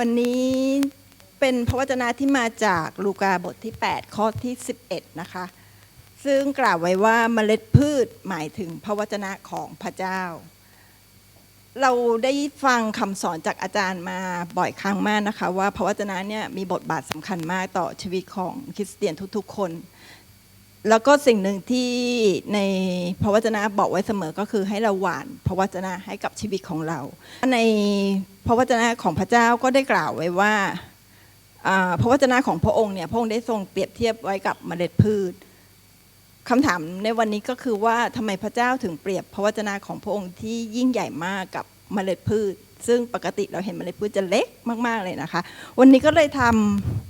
วันนี้เป็นพระวจนะที่มาจากลูกาบทที่ 8 ข้อที่ 11 นะคะ ซึ่งกล่าวไว้ว่าเมล็ดพืชหมายถึงพระวจนะของพระเจ้า เราได้ฟังคำสอนจากอาจารย์มาบ่อยครั้งมากนะคะ ว่าพระวจนะเนี่ยมีบทบาทสำคัญมากต่อชีวิตของคริสเตียนทุกๆคน แล้วก็สิ่งหนึ่งที่ในพระวจนะบอกไว้เสมอก็คือให้เราหวานพระวจนะให้กับชีวิตของเรา ในพระวจนะของพระเจ้าก็ได้กล่าวไว้ว่าพระวจนะของพระองค์เนี่ยพระองค์ได้ทรงเปรียบเทียบไว้กับเมล็ดพืชคำถามในวันนี้ก็คือว่าทำไมพระเจ้าถึงเปรียบพระวจนะของพระองค์ที่ยิ่งใหญ่มากกับเมล็ดพืช ซึ่งปกติเราเห็นเมล็ดพืชจะเล็กมาก ๆเลยนะคะ วันนี้ก็เลยทำ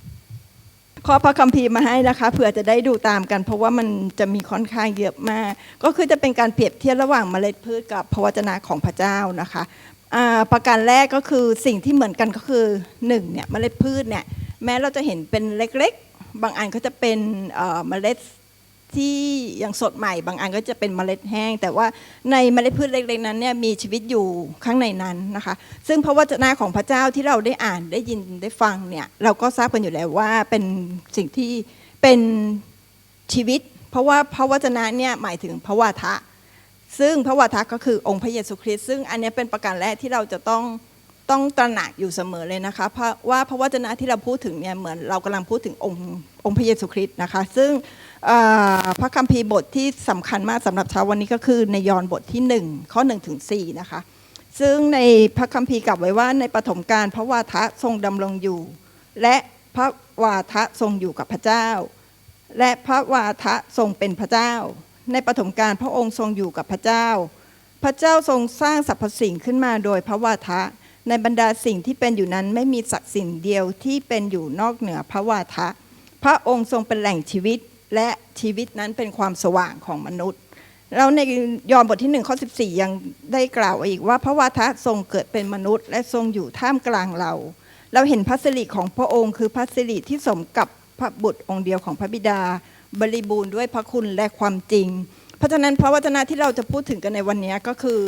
ข้อพระคัมภีร์มาให้นะคะเผื่อจะได้ดูตามกัน เพราะว่ามันจะมีค่อนข้างเยอะมาก ก็คือจะเป็นการเปรียบเทียบระหว่างเมล็ดพืชกับพระวจนะของพระเจ้านะคะประการแรกก็คือสิ่งที่เหมือนกันก็คือหนึ่งเนี่ยเมล็ดพืชเนี่ยแม้เราจะเห็นเป็นเล็กๆ บางอันก็จะเป็นเมล็ด ที่ยังสดใหม่ บางอันก็จะเป็นเมล็ดแห้ง แต่ว่าในเมล็ดพืชเล็กๆนั้นเนี่ยมีชีวิตอยู่ข้างในนั้นนะคะ ซึ่งพระวจนะของพระเจ้าที่เราได้อ่านได้ยินได้ฟังเนี่ยเราก็ทราบกันอยู่แล้วว่าเป็นสิ่งที่เป็นชีวิต เพราะว่าพระวจนะเนี่ยหมายถึงพระวาทะ ซึ่งพระวาทะก็คือองค์พระเยซูคริสต์ซึ่งอันนี้เป็นประการแรกที่เราจะต้องต้องตระหนักอยู่เสมอเลยนะคะเพราะว่าพระวจนะที่เราพูดถึงเนี่ยเหมือนเรากำลังพูดถึงองค์องค์พระเยซูคริสต์นะคะ ซึ่ง พระคัมภีร์บทที่สำคัญมากสำหรับเช้าวันนี้ก็คือในยอห์นบทที่ 1 ข้อ1ถึง4นะคะ ซึ่งในพระคัมภีร์กลับไว้ว่าในปฐมกาลพระวาทะทรงดำรงอยู่ และพระวาทะทรงอยู่กับพระเจ้า และพระวาทะทรงเป็นพระเจ้า ในปฐมกาลพระองค์ทรงอยู่กับพระเจ้า พระเจ้าทรงสร้างสรรพสิ่งขึ้นมาโดยพระวาทะ ในบรรดาสิ่งที่เป็นอยู่นั้นไม่มีสักสิ่งเดียวที่เป็นอยู่นอกเหนือพระวาทะ พระองค์ทรงเป็นแหล่งชีวิต และชีวิตนั้นเป็นความสว่างของมนุษย์ แล้วในยอห์นบทที่1ข้อ14 ยังได้กล่าวอีกว่าพระวาทะทรงเกิดเป็นมนุษย์ และทรงอยู่ท่ามกลางเรา เราเห็นพระสิริของพระองค์ คือพระสิริที่สมกับพระบุตรองค์เดียวของพระบิดา บริบูรณ์ด้วยพระคุณและความจริง เพราะฉะนั้นพระวจนะที่เราจะพูดถึงกันในวันนี้ก็คือ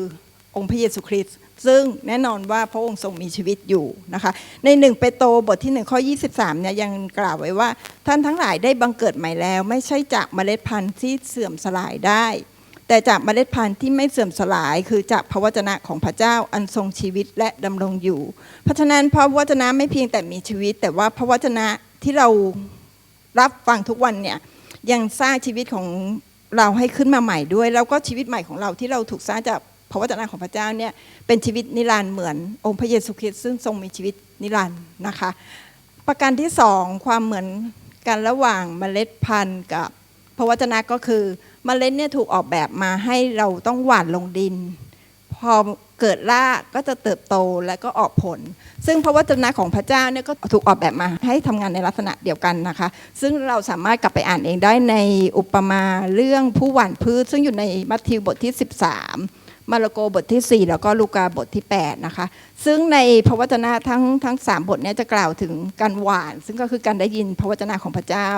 องค์พระเยซูคริสต์ซึ่งแน่นอนว่าพระองค์ทรงมีชีวิตอยู่นะคะในหนึ่งเปโตรบทที่หนึ่งข้อ 23เนี่ยยังกล่าวไว้ว่า ท่านทั้งหลายได้บังเกิดใหม่แล้ว ไม่ใช่จากเมล็ดพันธุ์ที่เสื่อมสลายได้ แต่จากเมล็ดพันธุ์ที่ไม่เสื่อมสลาย คือจากพระวจนะของพระเจ้าอันทรงชีวิตและดำรงอยู่ เพราะฉะนั้นพระวจนะไม่เพียงแต่มีชีวิต แต่ว่าพระวจนะที่เรารับฟังทุกวันเนี่ยยังสร้างชีวิตของเราให้ขึ้นมาใหม่ด้วย แล้วก็ชีวิตใหม่ของเราที่เราถูกสร้างจาก พระวจนะของพระเจ้าเนี่ยเป็นชีวิตนิรันดร์เหมือนองค์พระเยซูคริสต์ซึ่งทรงมีชีวิตนิรันดร์นะคะ ประการที่สองความเหมือนกันระหว่างเมล็ดพันธุ์กับพระวจนะก็คือเมล็ดเนี่ยถูกออกแบบมาให้เราต้องหว่านลงดิน พอเกิดรากก็จะเติบโตและก็ออกผล ซึ่งพระวจนะของพระเจ้าเนี่ยก็ถูกออกแบบมาให้ทำงานในลักษณะเดียวกันนะคะ ซึ่งเราสามารถกลับไปอ่านเองได้ในอุปมาเรื่องผู้หว่านพืช ซึ่งอยู่ในมัทธิวบทที่ 13 มาระโกบทที่ 4 แล้วก็ลูกาบทที่ 8 นะคะ ซึ่งในพระวจนะทั้งทั้งสามบทนี้จะกล่าวถึงการหวาน ซึ่งก็คือการได้ยินพระวจนะของพระเจ้า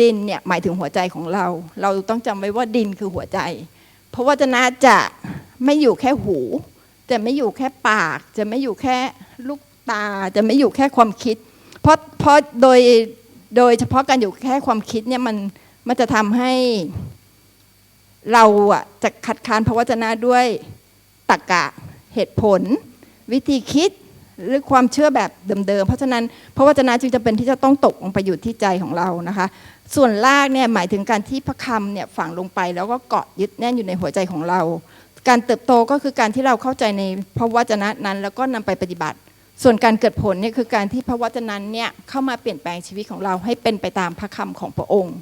ดินเนี่ยหมายถึงหัวใจของเรา เราต้องจำไว้ว่าดินคือหัวใจ พระวจนะจะไม่อยู่แค่หู จะไม่อยู่แค่ปาก จะไม่อยู่แค่ลูกตา จะไม่อยู่แค่ความคิด เพราะเพราะโดยโดยเฉพาะการอยู่แค่ความคิดเนี่ยมันมันจะทำให้ เราอะจะขัดขานพระวจนะด้วยตรรกะเหตุผล วิธีคิดหรือความเชื่อแบบเดิมๆ เพราะฉะนั้นพระวจนะจึงจะเป็นที่จะต้องตกลงไปอยู่ที่ใจของเรานะคะ ส่วนรากเนี่ยหมายถึงการที่พระคำเนี่ยฝังลงไปแล้วก็เกาะยึดแน่นอยู่ในหัวใจของเรา การเติบโตก็คือการที่เราเข้าใจในพระวจนะนั้น แล้วก็นำไปปฏิบัติ ส่วนการเกิดผลเนี่ยคือการที่พระวจนะเนี่ยเข้ามาเปลี่ยนแปลงชีวิตของเราให้เป็นไปตามพระคำของพระองค์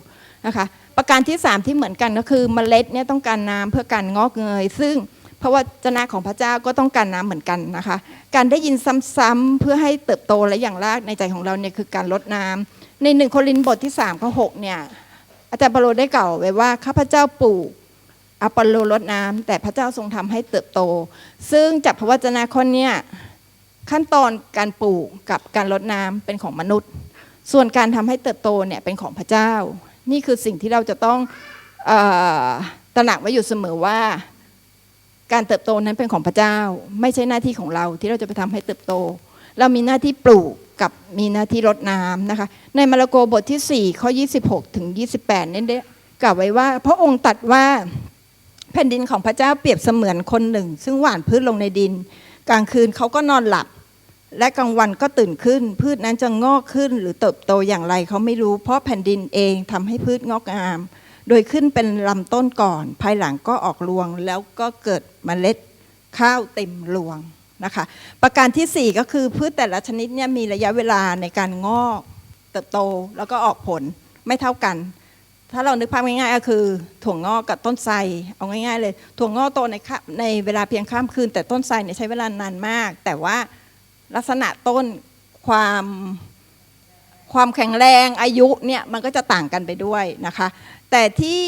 นะคะ ประการที่ 3 ที่เหมือนกันก็คือเมล็ดเนี่ยต้องการน้ำเพื่อการงอกเงย ซึ่งพระวจนะของพระเจ้าก็ต้องการน้ำเหมือนกันนะคะ การได้ยินซ้ำๆเพื่อให้เติบโตและอย่างรากในใจของเราเนี่ยคือการลดน้ำในหนึ่งโครินธ์บทที่3ข้อ6เนี่ยอาจารย์เปโลได้กล่าวไว้ว่าข้าพเจ้าปลูกอปโลลดน้ำแต่พระเจ้าทรงทำให้เติบโต ซึ่งจากพระวจนะข้อเนี้ขั้นตอนการปลูกกับการลดน้ำเป็นของมนุษย์ ส่วนการทำให้เติบโตเนี่ยเป็นของพระเจ้า นี่คือสิ่งที่เราจะต้องอตระหนักไว้อยู่เสมอว่า การเติบโตนั้นเป็นของพระเจ้า ไม่ใช่หน้าที่ของเราที่เราจะไปทำให้เติบโต เรามีหน้าที่ปลูกกับมีหน้าที่รดน้ำนะคะ ในมาระโกบทที่ 4 ข้อ 26 ถึง 28เนี่ยได้กล่าวไว้ว่า พระองค์ตัดว่าแผ่นดินของพระเจ้าเปรียบเสมือนคนหนึ่ง ซึ่งหว่านพืชลงในดิน กลางคืนเขาก็นอนหลับ และกลางวันก็ตื่นขึ้น พืชนั้นจะงอกขึ้นหรือเติบโตอย่างไรเขาไม่รู้ เพราะแผ่นดินเองทำให้พืชงอกงาม โดยขึ้นเป็นลำต้นก่อน ภายหลังก็ออกรวง แล้วก็เกิดเมล็ดข้าวเต็มรวงนะคะ ประการที่ 4 ก็คือพืชแต่ละชนิดเนี่ยมีระยะเวลาในการงอก เติบโตแล้วก็ออกผลไม่เท่ากัน ถ้าเรานึกภาพง่ายๆก็คือถั่วงอกกับต้นไทรเอาง่าย ๆ เลยถั่วงอกโตในค่าในเวลาเพียงข้ามคืน แต่ต้นไทรเนี่ยใช้เวลานานมาก แต่ว่า ลักษณะต้นความความแข็งแรงอายุเนี่ยมันก็จะต่างกันไปด้วยนะคะ แต่ที่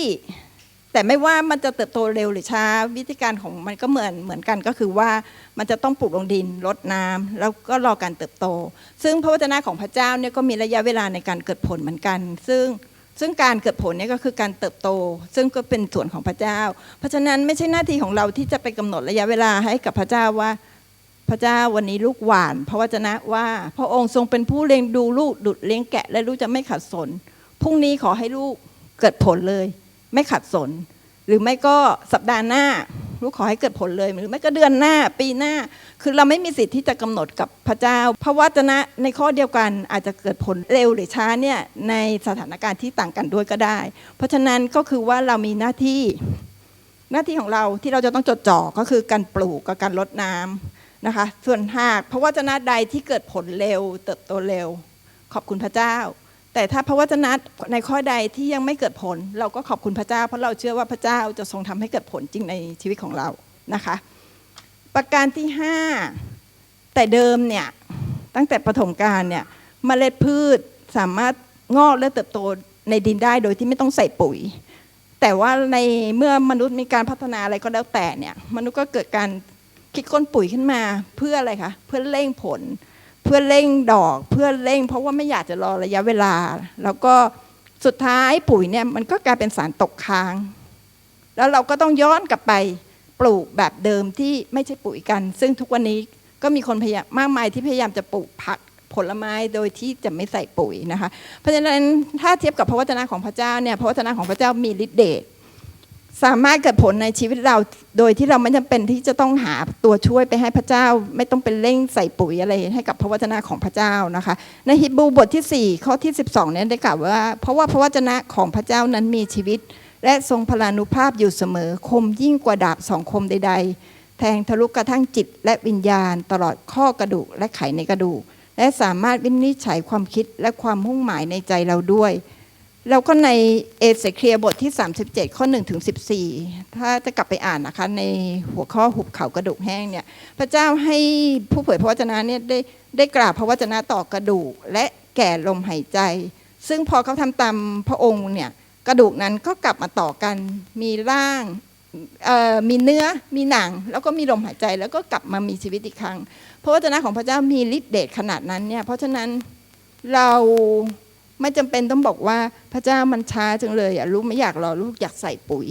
แต่ไม่ว่ามันจะเติบโตเร็วหรือช้า วิธีการของมันก็เหมือนเหมือนกันก็คือว่ามันจะต้องปลูกลงดินรดน้ำแล้วก็รอการเติบโต ซึ่งพระวจนะของพระเจ้าเนี่ยก็มีระยะเวลาในการเกิดผลเหมือนกัน ซึ่งซึ่งการเกิดผลเนี่ยก็คือการเติบโต ซึ่งก็เป็นส่วนของพระเจ้า เพราะฉะนั้นไม่ใช่หน้าที่ของเราที่จะไปกำหนดระยะเวลาให้กับพระเจ้าว่า ระเจ้าวันนี้ลูกหวานพระวจนะว่า พระองค์ทรงเป็นผู้เลี้ยงดูลูกดุดเลี้ยงแกะและลูกจะไม่ขัดสนพรุ่งนี้ขอให้ลูกเกิดผลเลย ไม่ขัดสน หรือไม่ก็สัปดาห์หน้า ลูกขอให้เกิดผลเลย หรือไม่ก็เดือนหน้า ปีหน้า คือเราไม่มีสิทธิ์ที่จะกำหนดกับพระเจ้า พระวจนะในข้อเดียวกันอาจจะเกิดผลเร็วหรือช้าเนี่ยในสถานการณ์ที่ต่างกันด้วยก็ได้ เพราะฉะนั้นก็คือว่าเรามีหน้าที่หน้าที่ของเราที่เราจะต้องจดจ่อก็คือการปลูกกับการรดน้ำ นะคะส่วนหากพระวจนะใดที่เกิดผลเร็ว เติบโตเร็ว ขอบคุณพระเจ้า แต่ถ้าพระวจนะในข้อใดที่ยังไม่เกิดผล เราก็ขอบคุณพระเจ้า เพราะเราเชื่อว่าพระเจ้าจะทรงทำให้เกิดผลจริงในชีวิตของเรานะคะ ประการที่ห้าแต่เดิมเนี่ยตั้งแต่ปฐมกาลเนี่ยเมล็ดพืชสามารถงอกและเติบโตในดินได้โดยที่ไม่ต้องใส่ปุ๋ย แต่ว่าในเมื่อมนุษย์มีการพัฒนาอะไรก็แล้วแต่เนี่ยมนุษย์ก็เกิดการ คิดค้นปุ๋ยขึ้นมาเพื่ออะไรคะเพื่อเร่งผล เพื่อเร่งดอกเพื่อเร่ง เพราะว่าไม่อยากจะรอระยะเวลา แล้วก็สุดท้ายปุ๋ยเนี่ยมันก็กลายเป็นสารตกค้าง แล้วเราก็ต้องย้อนกลับไปปลูกแบบเดิมที่ไม่ใช่ปุ๋ยกัน ซึ่งทุกวันนี้ก็มีคนพยายามมากมายที่พยายามจะปลูกผักผลไม้โดยที่จะไม่ใส่ปุ๋ยนะคะ เพราะฉะนั้นถ้าเทียบกับพระวจนะของพระเจ้าเนี่ยพระวจนะของพระเจ้ามีฤทธิ์เดช สามารถเกิดผลในชีวิตเราโดยที่เราไม่จำเป็นที่จะต้องหาตัวช่วยไปให้พระเจ้า ไม่ต้องเป็นเร่งใส่ปุ๋ยอะไรให้กับพระวจนะของพระเจ้านะคะ ในฮิบรูบทที่ 4 ข้อที่ 12เนี่ยได้กล่าวว่า เพราะว่าพระวจนะของพระเจ้านั้นมีชีวิต และทรงพลานุภาพอยู่เสมอ คมยิ่งกว่าดาบสองคมใด ๆ แทงทะลุกระทั่งจิต และวิญญาณ ตลอดข้อกระดูกและไขในกระดูกและสามารถวินิจฉัยความคิดและความมุ่งหมายในใจเราด้วย แล้วก็ในเอเสเคียบทที่ 37 ข้อ1ถึง14 ถ้าจะกลับไปอ่านนะคะ ในหัวข้อหุบเขากระดูกแห้งเนี่ยพระเจ้าให้ผู้เผยพระวจนะเนี่ยได้ได้กราบพระวจนะต่อกระดูก และแก่ลมหายใจ ซึ่งพอเขาทำตามพระองค์เนี่ยกระดูกนั้นก็กลับมาต่อกันมีร่างมีเนื้อมีหนัง แล้วก็มีลมหายใจแล้วก็กลับมามีชีวิตอีกครั้งพระวจนะของพระเจ้ามีฤทธิ์เดชขนาดนั้นเนี่ยเพราะฉะนั้นเรา ไม่จำเป็นต้องบอกว่าพระเจ้ามันช้าจังเลยอะลูกไม่อยากรอลูกอยากใส่ปุ๋ย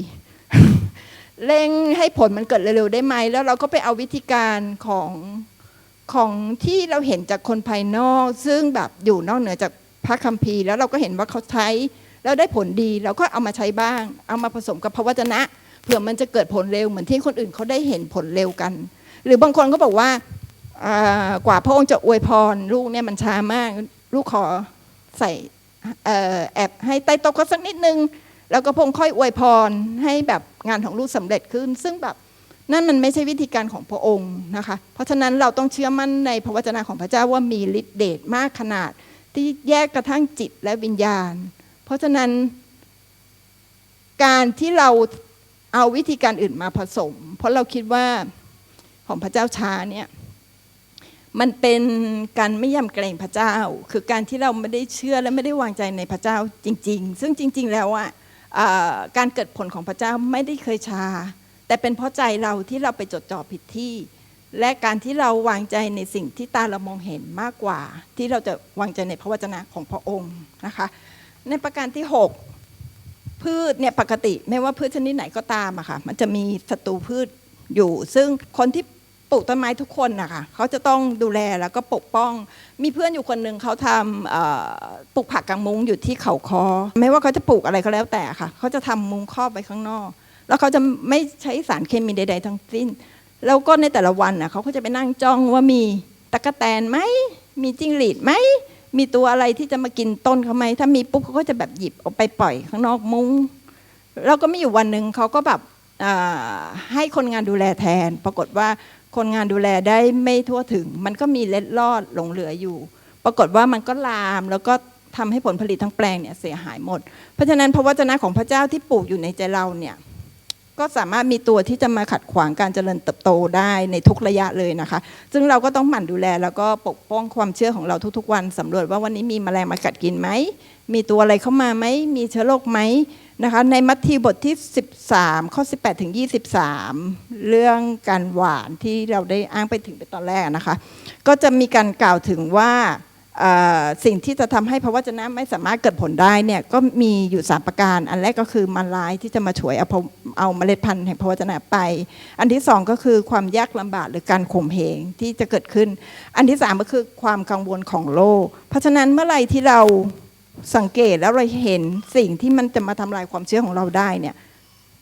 เร่งให้ผลมันเกิดเร็วๆได้ไหม แล้วเราก็ไปเอาวิธีการของของที่เราเห็นจากคนภายนอก ซึ่งแบบอยู่นอกเหนือจากพระคัมภีร์ แล้วเราก็เห็นว่าเขาใช้แล้วได้ผลดีเราก็เอามาใช้บ้าง เอามาผสมกับพระวจนะเผื่อมันจะเกิดผลเร็วเหมือนที่คนอื่นเขาได้เห็นผลเร็วกัน หรือบางคนก็บอกว่ากว่าพระองค์จะอวยพรลูกเนี่ยมันช้ามาก ลูกขอใส่ แอบให้ใต้โต๊ะเขาสักนิดนึง แล้วก็พงค่อยอวยพรให้แบบงานของลูกสำเร็จขึ้น ซึ่งแบบนั่นมันไม่ใช่วิธีการของพระองค์นะคะ เพราะฉะนั้นเราต้องเชื่อมั่นในพระวจนะของพระเจ้าว่ามีฤทธิ์เดชมากขนาดที่แยกกระทั่งจิตและวิญญาณ เพราะฉะนั้น การที่เราเอาวิธีการอื่นมาผสม เพราะเราคิดว่าของพระเจ้าช้าเนี่ย มันเป็นการไม่ยำเกรงพระเจ้า คือการที่เราไม่ได้เชื่อและไม่ได้วางใจในพระเจ้าจริง ๆ ซึ่งจริง ๆ แล้วอะการเกิดผลของพระเจ้าไม่ได้เคยช้าแต่เป็นเพราะใจเราที่เราไปจดจ่อผิดที่ และการที่เราวางใจในสิ่งที่ตาเรามองเห็นมากกว่า ที่เราจะวางใจในพระวจนะของพระองค์นะคะ ในประการที่ 6 พืชเนี่ยปกติ ไม่ว่าพืชชนิดไหนก็ตามอะค่ะมันจะมีศัตรูพืชอยู่ ซึ่งคนที่ ปลูกต้นไม้ทุกคนนะคะเขาจะต้องดูแลแล้วก็ปกป้อง มีเพื่อนอยู่คนหนึ่งเขาทำเอ่อปลูกผักกางมุ้งอยู่ที่เขาคอ ไม่ว่าเขาจะปลูกอะไรก็แล้วแต่ค่ะ เขาจะทำมุ้งครอบไว้ข้างนอก แล้วเขาจะไม่ใช้สารเคมีใด ๆ ทั้งสิ้น แล้วก็ในแต่ละวันน่ะเขาก็จะไปนั่งจ้องว่ามีตะกแตนไหมมีจิ้งหรีดไหมมีตัวอะไรที่จะมากินต้นเขาไหมถ้ามีปุ๊บเขาก็จะแบบหยิบเอาไปปล่อยข้างนอกมุ้งแล้วก็มีอยู่วันหนึ่งเขาก็แบบอ่าให้คนงานดูแลแทน ปรากฏว่า คนงานดูแลได้ไม่ทั่วถึง มันก็มีเล็ดลอดหลงเหลืออยู่ ปรากฏว่ามันก็ลามแล้วก็ทำให้ผลผลิตทั้งแปลงเนี่ยเสียหายหมด เพราะฉะนั้นพระวจนะของพระเจ้าที่ปลูกอยู่ในใจเราเนี่ย ก็สามารถมีตัวที่จะมาขัดขวางการเจริญเติบโตได้ในทุกระยะเลยนะคะ ซึ่งเราก็ต้องหมั่นดูแลแล้วก็ปกป้องความเชื่อของเราทุกๆ วันสำรวจว่าวันนี้มีแมลงมากัดกินไหม มีตัวอะไรเข้ามาไหม มีเชื้อโรคไหมนะคะ ในมัทธิวบทที่ 13 ข้อ 18 ถึง 23 เรื่องการหวานที่เราได้อ้างไปถึงไปตอนแรกนะคะ ก็จะมีการกล่าวถึงว่า สิ่งที่จะทำให้พระวจนะไม่สามารถเกิดผลได้เนี่ยก็มีอยู่ 3 ประการ อันแรกก็คือมันร้ายที่จะมาฉวยเอาเอาเมล็ดพันธุ์แห่งพระวจนะไป อันที่สองก็คือความยากลำบากหรือการข่มเหงที่จะเกิดขึ้น อันที่สามก็คือความกังวลของโลก เพราะฉะนั้นเมื่อไหร่ที่เราสังเกตแล้วเราเห็นสิ่งที่มันจะมาทำลายความเชื่อของเราได้เนี่ย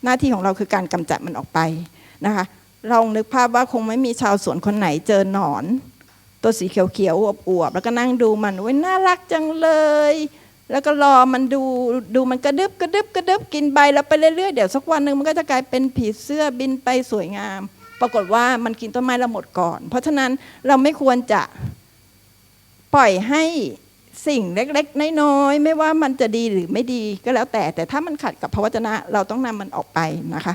หน้าที่ของเราคือการกำจัดมันออกไปนะคะลองนึกภาพว่าคงไม่มีชาวสวนคนไหนเจอหนอน ตัวสีเขียวๆอวบๆแล้วก็นั่งดูมันโอ้ยน่ารักจังเลย แล้วก็รอมันดูดูมันกระดึบกระดึบกระดึบกินใบแล้วไปเรื่อยๆเดี๋ยวสักวันหนึ่งมันก็จะกลายเป็นผีเสื้อบินไปสวยงาม ปรากฏว่ามันกินต้นไม้เราหมดก่อน เพราะฉะนั้นเราไม่ควรจะปล่อยให้สิ่งเล็กๆ น้อยๆ ไม่ว่ามันจะดีหรือไม่ดีก็แล้วแต่ แต่ถ้ามันขัดกับพระวจนะ เราต้องนำมันออกไปนะคะ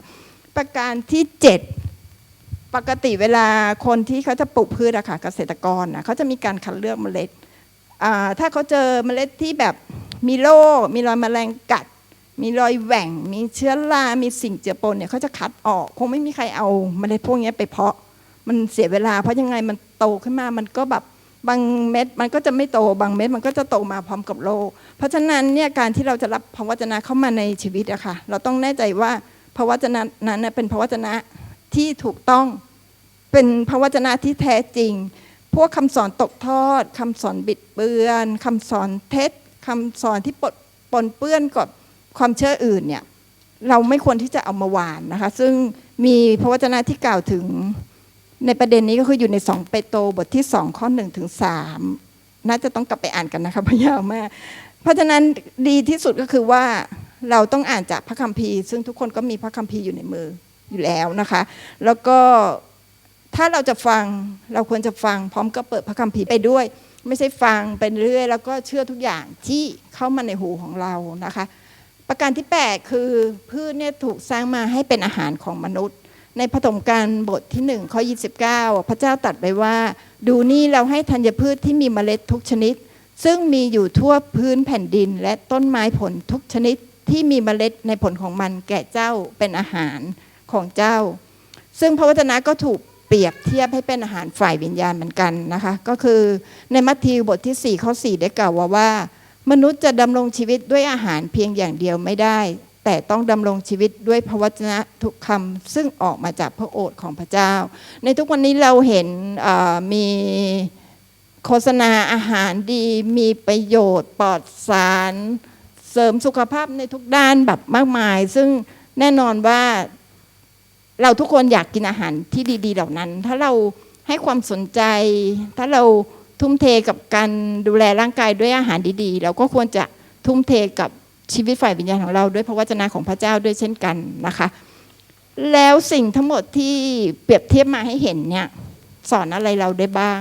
ประการที่เจ็ด ปกติเวลาคนที่เขาจะปลูกพืชอะค่ะเกษตรกรนะเขาจะมีการคัดเลือกเมล็ดถ้าเขาเจอเมล็ดที่แบบมีโรคมีรอยแมลงกัด มีรอยแหว่ง มีเชื้อรา มีสิ่งเจือปนเนี่ยเขาจะคัดออกคงไม่มีใครเอาเมล็ดพวกนี้ไปเพาะมันเสียเวลา เพราะยังไงมันโตขึ้นมามันก็แบบบางเม็ดมันก็จะไม่โตบางเม็ดมันก็จะโตมาพร้อมกับโรคเพราะฉะนั้นเนี่ยการที่เราจะรับพระวจนะเข้ามาในชีวิตอะค่ะเราต้องแน่ใจว่าพระวจนะนั้นเป็นพระวจนะ ที่ถูกต้องเป็นพระวจนะที่แท้จริง พวกคำสอนตกทอดคำสอนบิดเบือนคำสอนเท็จคำสอนที่ปนปนเปื้อนกับความเชื่ออื่นเนี่ยเราไม่ควรที่จะเอามาหวานนะคะ ซึ่งมีพระวจนะที่กล่าวถึงในประเด็นนี้ก็คืออยู่ใน 2 เปโตรบทที่ 2 ข้อ1ถึง3น่าจะต้องกลับไปอ่านกันนะคะพยาวมาก เพราะฉะนั้นดีที่สุดก็คือว่าเราต้องอ่านจากพระคัมภีร์ ซึ่งทุกคนก็มีพระคัมภีร์อยู่ในมือ อยู่แล้วนะคะ แล้วก็ถ้าเราจะฟังเราควรจะฟังพร้อมกับเปิดพระคัมภีร์ไปด้วย ไม่ใช่ฟังไปเรื่อย แล้วก็เชื่อทุกอย่างที่เข้ามาในหูของเรานะคะ ประการที่ 8 คือพืชเนี่ยถูกสร้างมาให้เป็นอาหารของมนุษย์ ในพระธมการบทที่1ข้อ29 พระเจ้าตรัสไว้ว่า ดูนี่เราให้ธัญพืชที่มีเมล็ดทุกชนิด ซึ่งมีอยู่ทั่วพื้นแผ่นดิน และต้นไม้ผลทุกชนิดที่มีเมล็ดในผลของมันแก่เจ้าเป็นอาหาร ของเจ้า ซึ่งพระวจนะก็ถูกเปรียบเทียบให้เป็นอาหารฝ่ายวิญญาณเหมือนกันนะคะ ก็คือในมัทธิวบทที่4ข้อ4ได้กล่าวว่าว่า มนุษย์จะดำรงชีวิตด้วยอาหารเพียงอย่างเดียวไม่ได้ แต่ต้องดำรงชีวิตด้วยพระวจนะทุกคำซึ่งออกมาจากพระโอษฐ์ของพระเจ้า ในทุกวันนี้เราเห็นมีโฆษณาอาหารดีมีประโยชน์ปลอดสาร เสริมสุขภาพในทุกด้านแบบมากมาย ซึ่งแน่นอนว่า เราทุกคนอยากกินอาหารที่ดี ๆ เหล่านั้น ถ้าเราให้ความสนใจ ถ้าเราทุ่มเทกับการดูแลร่างกายด้วยอาหารดีๆ เราก็ควรจะทุ่มเทกับชีวิตฝ่ายวิญญาณของเราด้วยพระวจนะของพระเจ้าด้วยเช่นกันนะคะ แล้วสิ่งทั้งหมดที่เปรียบเทียบมาให้เห็นเนี่ยสอนอะไรเราได้บ้าง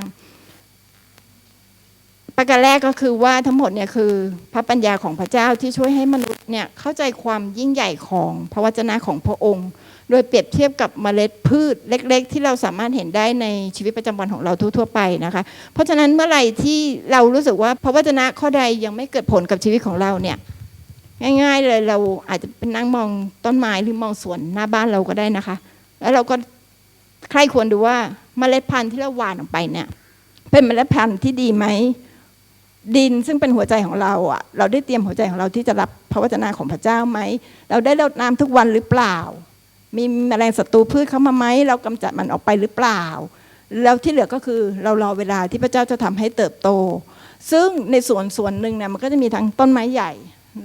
ประการแรกก็คือว่าทั้งหมดเนี่ยคือพระปัญญาของพระเจ้าที่ช่วยให้มนุษย์เนี่ยเข้าใจความยิ่งใหญ่ของพระวจนะของพระองค์ ดยเปรียบเทียบกับเมล็ดพืชเล็ก ๆ ที่เราสามารถเห็นได้ในชีวิตประจำวันของเราทั่วๆไปนะคะ เพราะฉะนั้นเมื่อไหร่ที่เรารู้สึกว่าพระวจนะข้อใดยังไม่เกิดผลกับชีวิตของเราเนี่ยง่าย ๆ เลยเราอาจจะเป็นนั่งมองต้นไม้หรือมองสวนหน้าบ้านเราก็ได้นะคะ แล้วเราก็ใครควรดูว่าเมล็ดพันธุ์ที่เราหว่านออกไปเนี่ย เป็นเมล็ดพันธุ์ที่ดีไหมดินซึ่งเป็นหัวใจของเราอะ เราได้เตรียมหัวใจของเราที่จะรับพระวจนะของพระเจ้าไหม เราได้รดน้ำทุกวันหรือเปล่า มีแมลงศัตรูพืชเข้ามาไหมเรากำจัดมันออกไปหรือเปล่า แล้วที่เหลือก็คือเรารอเวลาที่พระเจ้าจะทำให้เติบโต ซึ่งในส่วนส่วนหนึ่งเนี่ยมันก็จะมีทั้งต้นไม้ใหญ่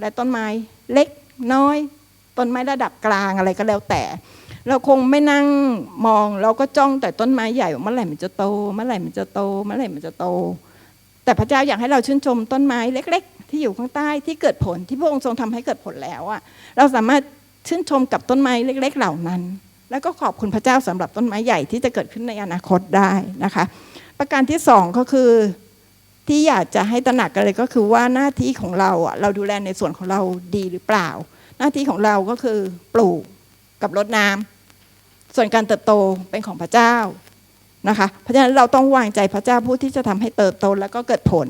และต้นไม้เล็กน้อย ต้นไม้ระดับกลางอะไรก็แล้วแต่ เราคงไม่นั่งมองเราก็จ้องแต่ต้นไม้ใหญ่ว่าเมื่อไหร่มันจะโตเมื่อไหร่มันจะโตเมื่อไหร่มันจะโต แต่พระเจ้าอยากให้เราชื่นชมต้นไม้เล็ก ๆ ที่อยู่ข้างใต้ที่เกิดผลที่พระองค์ทรงทำให้เกิดผลแล้วอะเราสามารถ ชื่นชมกับต้นไม้เล็ก ๆ เหล่านั้น แล้วก็ขอบคุณพระเจ้าสำหรับต้นไม้ใหญ่ที่จะเกิดขึ้นในอนาคตได้นะคะ ประการที่สองก็คือที่อยากจะให้ตระหนักกันเลยก็คือว่าหน้าที่ของเราอะเราดูแลในส่วนของเราดีหรือเปล่า หน้าที่ของเราก็คือปลูกกับรดน้ำส่วนการเติบโตเป็นของพระเจ้านะคะเพราะฉะนั้นเราต้องวางใจพระเจ้าผู้ที่จะทำให้เติบโตแล้วก็เกิดผล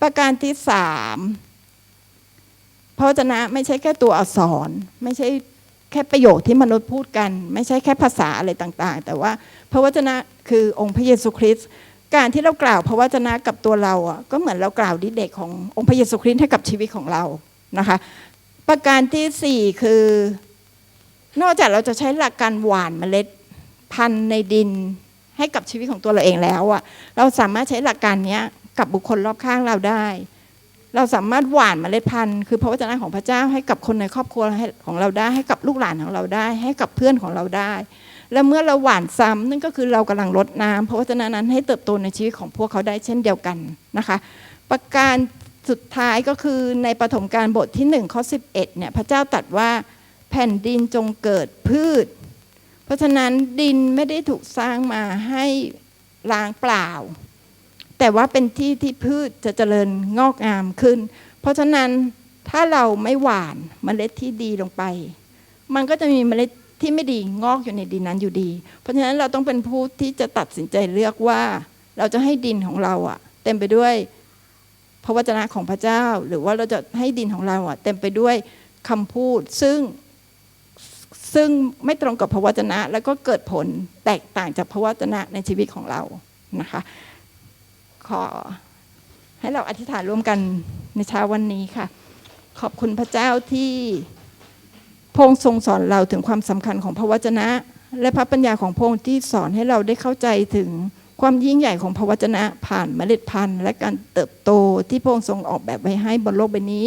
ประการที่สามพระวจนะไม่ใช่แค่ตัวอักษร ไม่ใช่ แค่ประโยคที่มนุษย์พูดกัน ไม่ใช่แค่ภาษาอะไรต่างๆ แต่ว่าพระวจนะคือองค์พระเยซูคริสต์การที่เรากล่าวพระวจนะกับตัวเราอะก็เหมือนเรากล่าวดิเด็กขององค์พระเยซูคริสต์ให้กับชีวิตของเรานะคะ ประการที่สี่คือ นอกจากเราจะใช้หลักการหว่านเมล็ดพันธุ์ในดินให้กับชีวิตของตัวเราเองแล้วอะเราสามารถใช้หลักการนี้กับบุคคลรอบข้างเราได้ เราสามารถหว่านเมล็ดพันธุ์คือพระวจนะของพระเจ้าให้กับคนในครอบครัวของเราได้ ให้กับลูกหลานของเราได้ ให้กับเพื่อนของเราได้ และเมื่อเราหว่านซ้ำนั่นก็คือเรากำลังรดน้ำพระวจนะนั้นให้เติบโตในชีวิตของพวกเขาได้เช่นเดียวกันนะคะ ประการสุดท้ายก็คือในปฐมกาลบทที่1ข้อ11เนี่ยพระเจ้าตรัสว่าแผ่นดินจงเกิดพืช เพราะฉะนั้นดินไม่ได้ถูกสร้างมาให้ล้างเปล่า แต่ว่าเป็นที่ที่พืชจะเจริญงอกงามขึ้น เพราะฉะนั้นถ้าเราไม่หว่านเมล็ดที่ดีลงไป มันก็จะมีเมล็ดที่ไม่ดีงอกอยู่ในดินนั้นอยู่ดี เพราะฉะนั้นเราต้องเป็นผู้ที่จะตัดสินใจเลือกว่า เราจะให้ดินของเราอะเต็มไปด้วยพระวจนะของพระเจ้า หรือว่าเราจะให้ดินของเราอะเต็มไปด้วยคำพูดซึ่งซึ่งไม่ตรงกับพระวจนะ แล้วก็เกิดผลแตกต่างจากพระวจนะในชีวิตของเรานะคะ ขอให้เราอธิษฐานร่วมกันในเช้าวันนี้ค่ะ ขอบคุณพระเจ้าที่พงค์ทรงสอนเราถึงความสำคัญของพระวจนะ และพระปัญญาของพงค์ที่สอนให้เราได้เข้าใจถึงความยิ่งใหญ่ของพระวจนะผ่านเมล็ดพันธุ์ และการเติบโตที่พระองค์ทรงออกแบบไว้ให้บนโลกใบนี้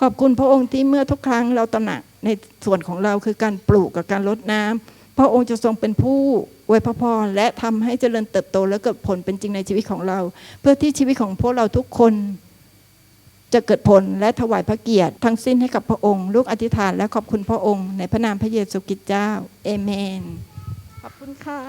ขอบคุณพระองค์ที่เมื่อทุกครั้งเราตระหนักในส่วนของเราคือการปลูกกับการรดน้ำ พระองค์จะทรงเป็นผู้อวยพระพรและทำให้เจริญเติบโตและเกิดผลเป็นจริงในชีวิตของเรา เพื่อที่ชีวิตของพวกเราทุกคนจะเกิดผลและถวายพระเกียรติทั้งสิ้นให้กับพระองค์ ลูกอธิษฐานและขอบคุณพระองค์ ในพระนามพระเยซูคริสต์เจ้า เอเมน ขอบคุณค่ะ